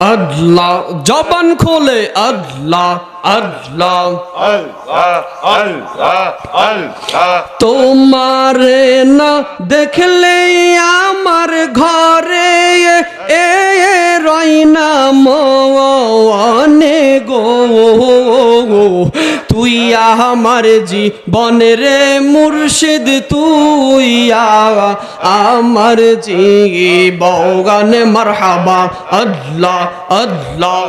আল্লাহ জবান খোলে আল্লাহ আল্লাহ। তোমারে না দেখলে আমার ঘরে এ রইনা মনে গো। তুই আমার জীবনের মুর্শিদ, তুই আমার জীবন মারহাবা, আল্লাহ আল্লাহ,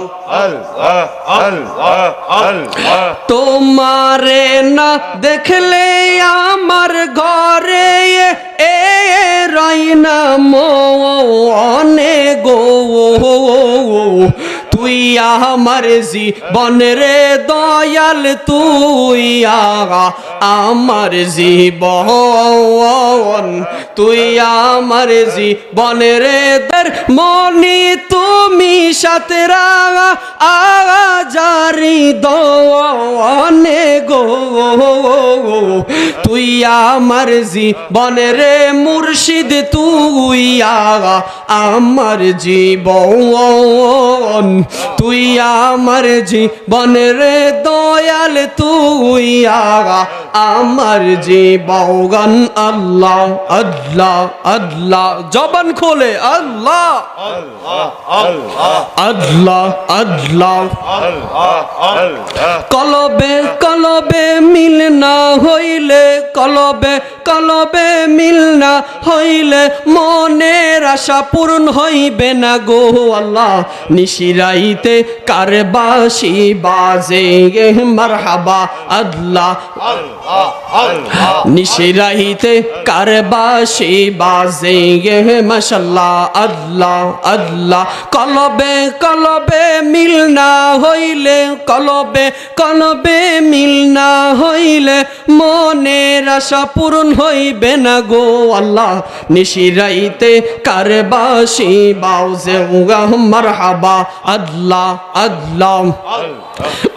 তোমারে না দেখলে আমার ঘরে এ রাইনা মনে গো। তুই আমার জীবনের দয়াল তুই আমার জীবন তুই আমার জীবনের দের মনি তুমি সাথে রাগা আগা জারি দনে গো। তুই আমার জীবনের মুর্শিদ তুই আগা আমার জীবন তুই আমার জীবনের দয়াল, তুই আগা আমার জীবন আল্লাহ আল্লাহ আল্লাহ, জবান খোলে, আল্লাহ। আল্লাহ আল্লাহ। কলবে কলবে মিল না হইলে, কলবে কলবে মিল না হইলে মনের আশা পূরণ হইবে না গো আল্লাহ। নিশিরাইতে কারবাসি বাজে মারহাবা আল্লাহ। নিশিরাইতে কারবাসি বাজে গে, মাশাল্লাহ, আল্লাহ আল্লাহ। কলবে কলবে মিল না হইলে কলবে কলবে মিল না হইলে মনের আশা পূরণ হইবে না গো আল্লাহ। নিশিরাইতে কারবাসি, বাউজে মারহাবা, আল্লাহ আল্লাহ।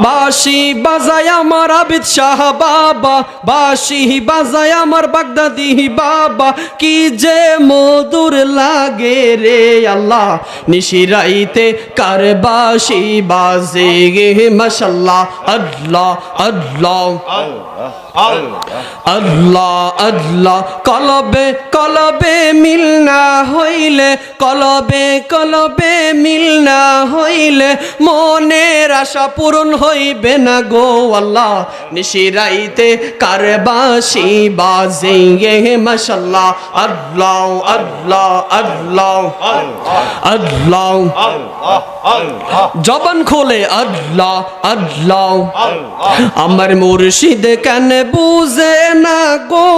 বাসি বাজায় আমার আবিদ শাহ বাবা, বাসি বাজায় আমার বাগদাদি বাবা। কি যে মধুর লাগে রে আল্লাহ। নিশিরাইতে কার বাসি বাজে গে মাশাল্লাহ আল্লাহ আল্লাহ আল্লাহ আল্লাহ কলবে কলবে মিল না হইলে কলবে কলবে মিল না হইলে মনের আশা পূরণ হইবে না গো আল্লাহ। নিশিরাইতে কারবাসি বাজে মাশাল্লাহ আল্লাহ। আল্লাহ। আল্লাহ। আল্লাহ। জবান খোলে। আল্লাহ আল্লাহ। আমার মুর্শিদ কেন বুঝে না গো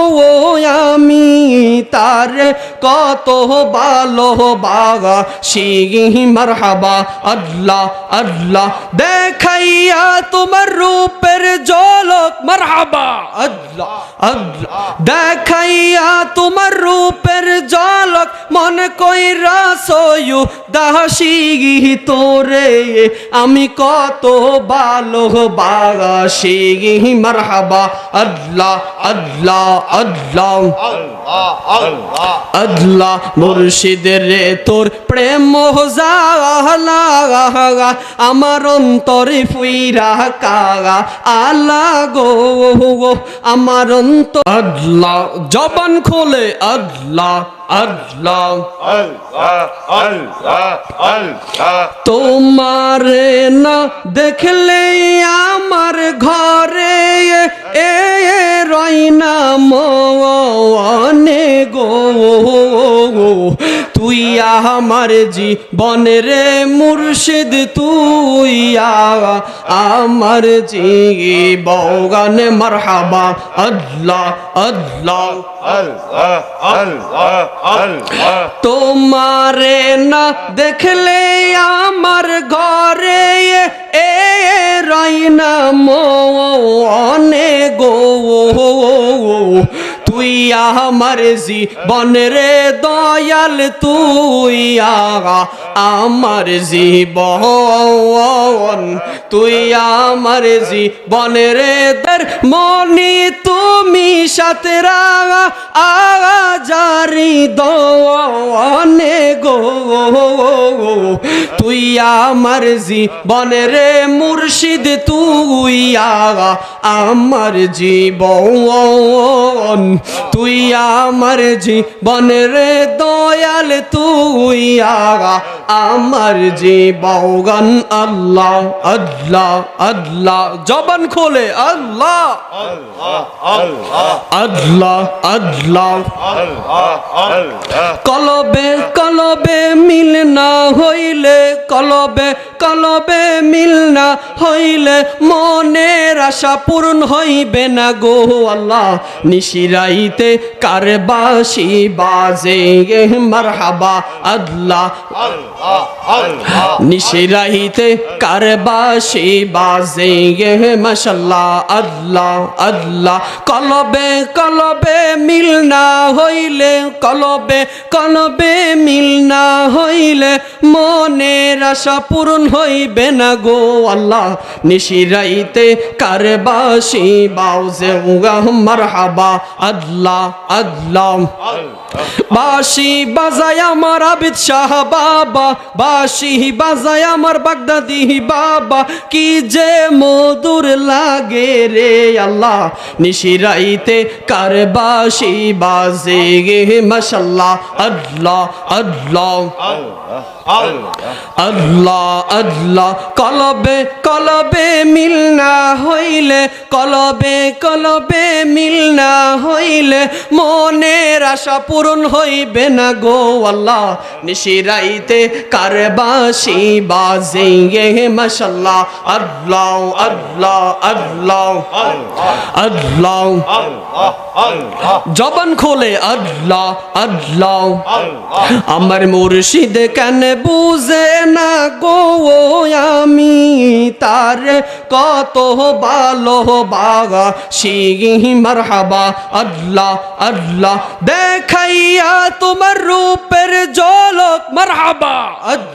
আমি তার কত ভালো বাগা। শিগি মারহাবা, আল্লাহ আল্লাহ। দেখাইয়া তোমার রূপের ঝলক মারহাবা। আল্লাহ আল্লাহ। দেখাইয়া তোমার রূপের ঝলক মন কইরা সয়ু দাসি তোরে আমি কত ভালো বাগাসি মারহাবা। আল্লাহ আল্লাহ আল্লাহ। আল্লাহ মুর্শিদ রে তোর প্রেম জাগা আমার অন্তরে ফুইরা কাগা আল্লাহ গো আমার অন্তর। আল্লাহ জবান খোলে আল্লাহ আল্লাহ। তোমারে না দেখলে আমার ঘরে এ রইনা মনে আমার জীবনের মুর্শিদ তুই আমার জীবন মারহাবা। আল্লাহ আল্লাহ, তোমারে না দেখলে আমার ঘরে এ রাইনা। তুই আমার জীবন দয়াল তুই আমার জীবন। তুই আমার জীবন রে দের মনি তুমি সাথে রাগা আগা জারি দনে গো। তুই আমার জীবন রে মুর্শিদ তুই আগা আমার জীবন। তুই আমার জীবন রে দয়াল, তুই আগা আমার জীবন আল্লাহ আল্লাহ আল্লাহ। জবান খোলে, আল্লাহ। আল্লাহ আল্লাহ। কলবে কলবে মিল না হইলে, কলবে কলবে মিল না হইলে মনের আশা পূরণ হইবে না গো আল্লাহ। নিশিরাইতে কারবাসী বাজে মারহাবা আল্লাহ। নিশিরাইতে কারবাসি বাজে মাশাল্লাহ, আল্লাহ আল্লাহ। কলবে কলবে মিল না হইলে, কলবে কলবে মিল না হইলে মনের আশা পূরণ হইবে না গো আল্লাহ। নিশিরাইতে কারবাসি বাউজে মারহাবা, আল্লাহ আল্লাহ। বাসি বাজায় আমার আবিদ শাহ বাবা বাসি বাজায় আমার বাগদাদি, বাবা, কি যে মধুর লাগে রে আল্লাহ। নিশিরাইতে কার বাসি বাজে গে, মাশাল্লাহ, আল্লাহ আল্লাহ। আল্লাহ আল্লাহ, কলবে কলবে মিল না হইলে, কলবে কলবে মিল না হইলে মনের আশা পূরণ হইবে না গো আল্লাহ। নিশিরাইতে কারবাসি বাজে গে মাশাল্লাহ, আল্লাহ আল্লাহ আল্লাহ আল্লাহ। জবান খোলে, আল্লাহ আল্লাহ। আমার মুর্শিদ কেন বুঝে না গো আমি তার কত ভালো বাগা শিগি মারহাবা, আল্লাহ আল্লাহ, দেখাইয়া তোমার রূপের ঝলক, মারহাবা, আল্লাহ।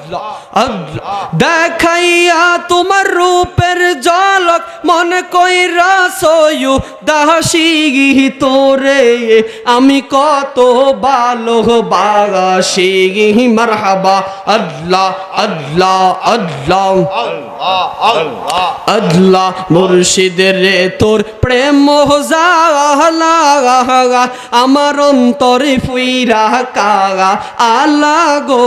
দেখাইয়া তোমার রূপের জলক মন কইরা সয়ু দাসি তোরে, আমি কত ভালো বাগাসি মারহাবা, আল্লাহ আল্লাহ আল্লাহ। আল্লাহ মুর্শিদের রে, তোর প্রেম জালা, আমার অন্তরে ফুইরা কাগা আলা গো,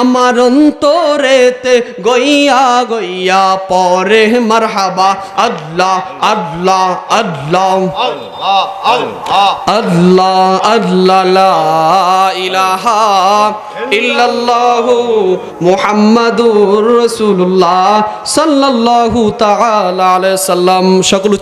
আমার অন্তরেতে গইয়া গইয়া পরে মারহাবা, আল্লাহ আল্লাহ। আল্লাহ আল্লাহ। আল্লাহ আল্লাহ ইলাহা ইল্লাল্লাহু মুহাম্মাদুর রাসূলুল্লাহ সাল্লাল্লাহু তাআলা আলাইহি সাল্লাম। সকল